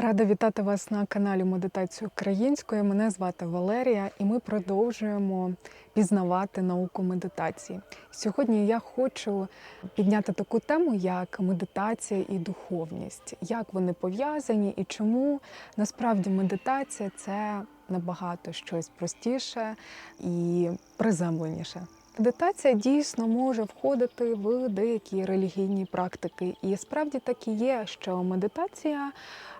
Рада вітати вас на каналі Медитації Української. Мене звати Валерія, і ми продовжуємо пізнавати науку медитації. Сьогодні я хочу підняти таку тему, як медитація і духовність, як вони пов'язані і чому насправді медитація це набагато щось простіше і приземленіше. Медитація дійсно може входити в деякі релігійні практики, і справді так і є, що медитація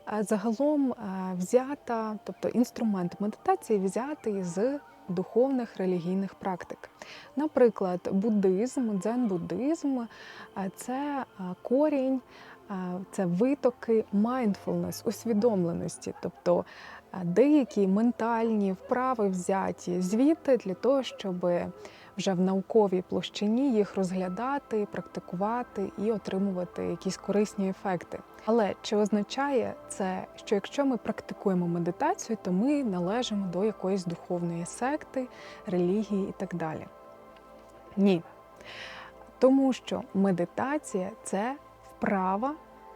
е, загалом е, взята, тобто інструмент медитації взятий з духовних релігійних практик. Наприклад, буддизм, дзен-буддизм е, це корінь, це витоки mindfulness, усвідомленості, тобто деякі ментальні вправи взяті звідти для того, щоб вже в науковій площині їх розглядати, практикувати і отримувати якісь корисні ефекти. Але чи означає це, що якщо ми практикуємо медитацію, то ми належимо до якоїсь духовної секти, релігії і так далі? Ні. Тому що медитація це вправа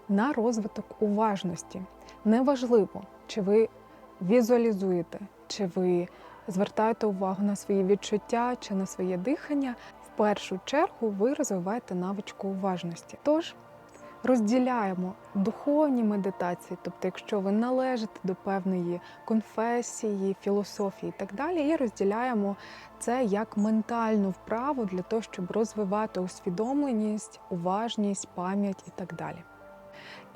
на розвиток уважності. Неважливо, чи ви візуалізуєте, чи ви звертаєте увагу на свої відчуття чи на своє дихання, в першу чергу ви розвиваєте навичку уважності. Тож розділяємо духовні медитації, тобто, якщо ви належите до певної конфесії, філософії і так далі, і розділяємо це як ментальну вправу для того, щоб розвивати усвідомленість, уважність, пам'ять і так далі.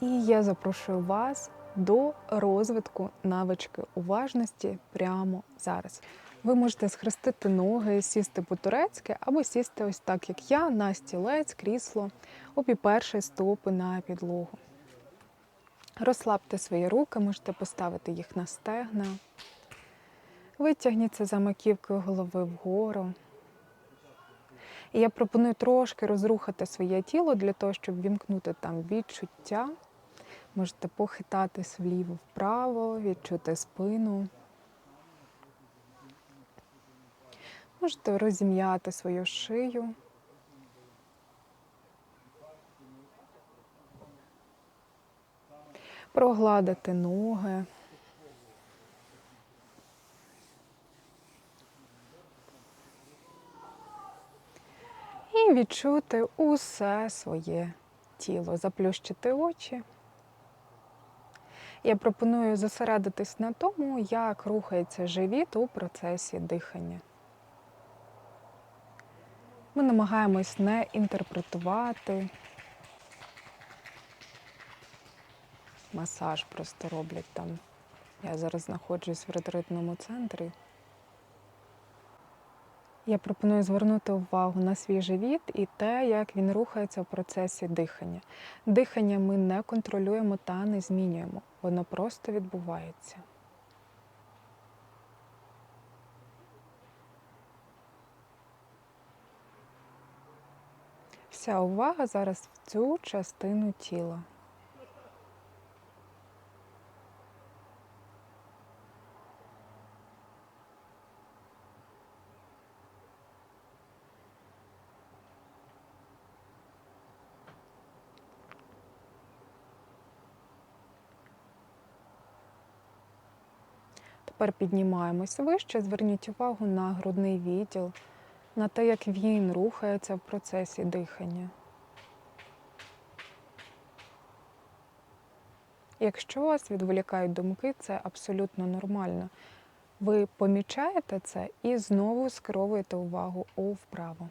І я запрошую вас до розвитку навички уважності прямо зараз. Ви можете схрестити ноги, сісти по-турецьки або сісти ось так, як я, на стілець, крісло, обіперши стопи на підлогу. Розслабте свої руки, можете поставити їх на стегна. Витягніться за маківкою голови вгору. І я пропоную трошки розрухати своє тіло для того, щоб вімкнути там відчуття. Можете похитатись вліво-вправо, відчути спину. Можете розім'яти свою шию. Прогладити ноги. І відчути усе своє тіло, заплющити очі. Я пропоную зосередитись на тому, як рухається живіт у процесі дихання. Ми намагаємось не інтерпретувати. Масаж просто роблять там. Я зараз знаходжусь в ретритному центрі. Я пропоную звернути увагу на свій живіт і те, як він рухається в процесі дихання. Дихання ми не контролюємо та не змінюємо. Воно просто відбувається. Вся увага зараз в цю частину тіла. Тепер піднімаємось вище, зверніть увагу на грудний відділ, на те, як він рухається в процесі дихання. Якщо вас відволікають думки, це абсолютно нормально. Ви помічаєте це і знову скеровуєте увагу у вправо.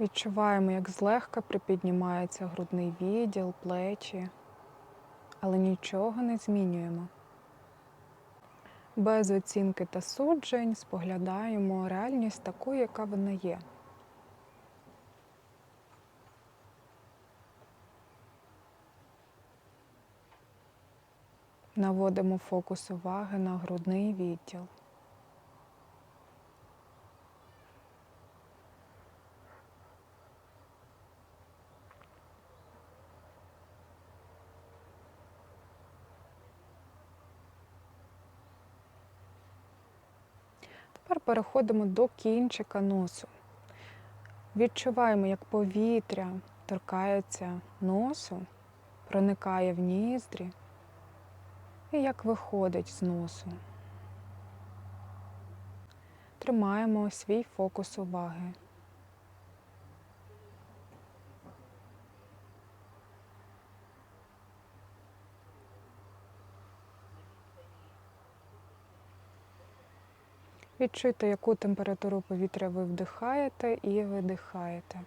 Відчуваємо, як злегка припіднімається грудний відділ, плечі, але нічого не змінюємо. Без оцінки та суджень споглядаємо реальність такою, яка вона є. Наводимо фокус уваги на грудний відділ. Тепер переходимо до кінчика носу. Відчуваємо, як повітря торкається носу, проникає в ніздрі і як виходить з носу. Тримаємо свій фокус уваги. Відчуйте, яку температуру повітря ви вдихаєте і видихаєте.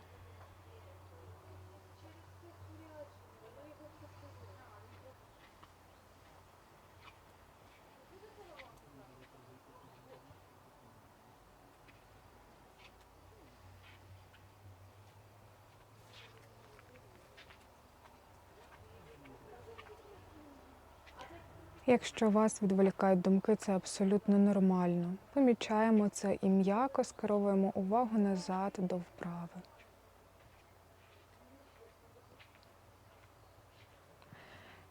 Якщо вас відволікають думки, це абсолютно нормально. Помічаємо це і м'яко скеровуємо увагу назад до вправи.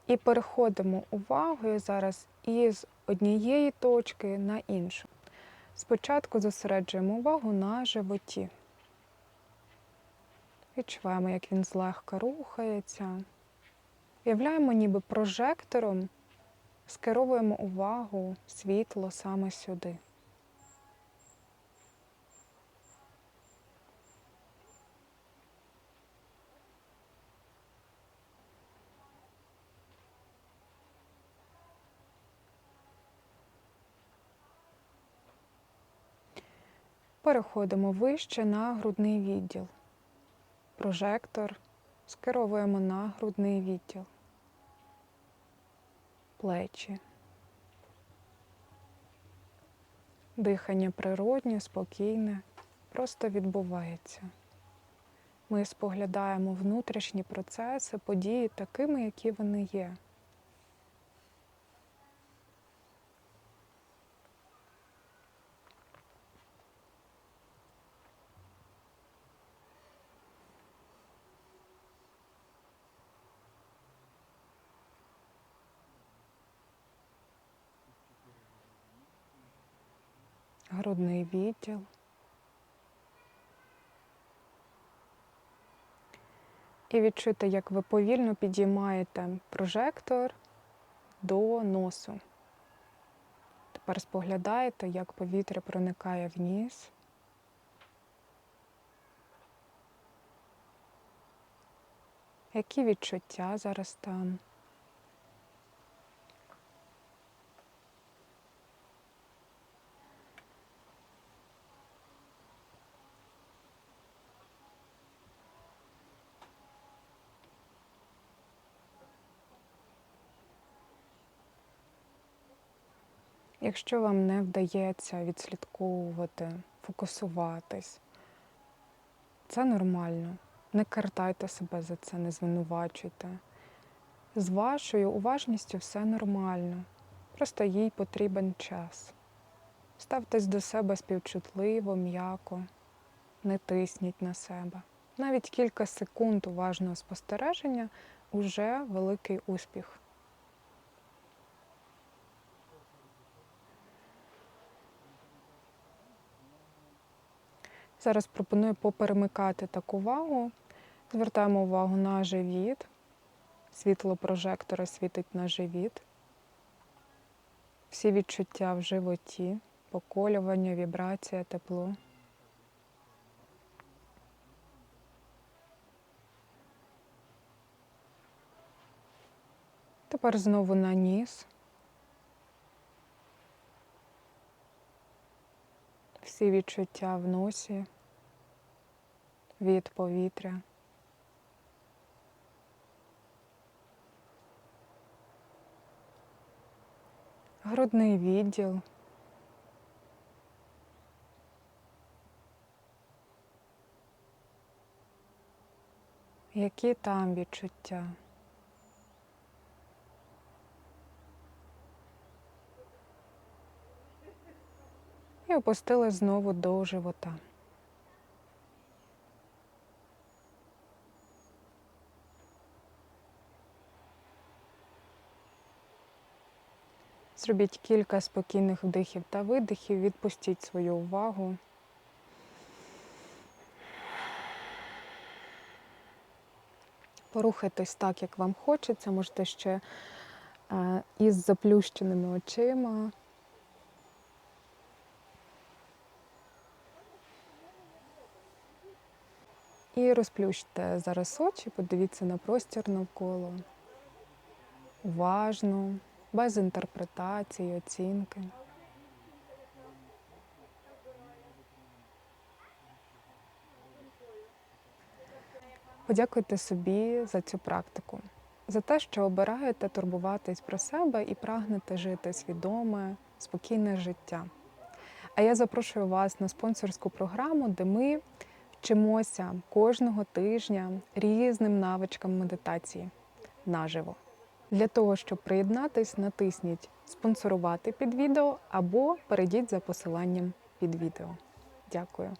І переходимо увагою зараз із однієї точки на іншу. Спочатку зосереджуємо увагу на животі. Відчуваємо, як він злегка рухається. Уявляємо ніби прожектором скеровуємо увагу, світло саме сюди. Переходимо вище на грудний відділ. Прожектор скеровуємо на грудний відділ плечі. Дихання природнє, спокійне, просто відбувається. Ми споглядаємо внутрішні процеси, події такими, які вони є. Грудний відділ. І відчуйте, як ви повільно підіймаєте прожектор до носу. Тепер споглядаєте, як повітря проникає в. Які відчуття зараз там? Якщо вам не вдається відслідковувати, фокусуватись, це нормально. Не картайте себе за це, не звинувачуйте. З вашою уважністю все нормально. Просто їй потрібен час. Ставтесь до себе співчутливо, м'яко, не тисніть на себе. Навіть кілька секунд уважного спостереження уже великий успіх. Зараз пропоную поперемикати таку увагу. Звертаємо увагу на живіт. Світло прожектора світить на живіт. Всі відчуття в животі, поколювання, вібрація, тепло. Тепер знову на ніс. Всі відчуття в носі від повітря. Грудний відділ. Які там відчуття? І опустили знову до живота. Зробіть кілька спокійних вдихів та видихів, відпустіть свою увагу. Порухайтесь так, як вам хочеться, можете ще е, із заплющеними очима. І розплющте зараз очі, подивіться на простір навколо. Уважно, без інтерпретації, оцінки. Подякуйте собі за цю практику, за те, що обираєте турбуватись про себе і прагнете жити свідоме, спокійне життя. А я запрошую вас на спонсорську програму, де ми вчимося кожного тижня різним навичкам медитації наживо. Для того, щоб приєднатись, натисніть спонсорувати під відео або перейдіть за посиланням під відео. Дякую.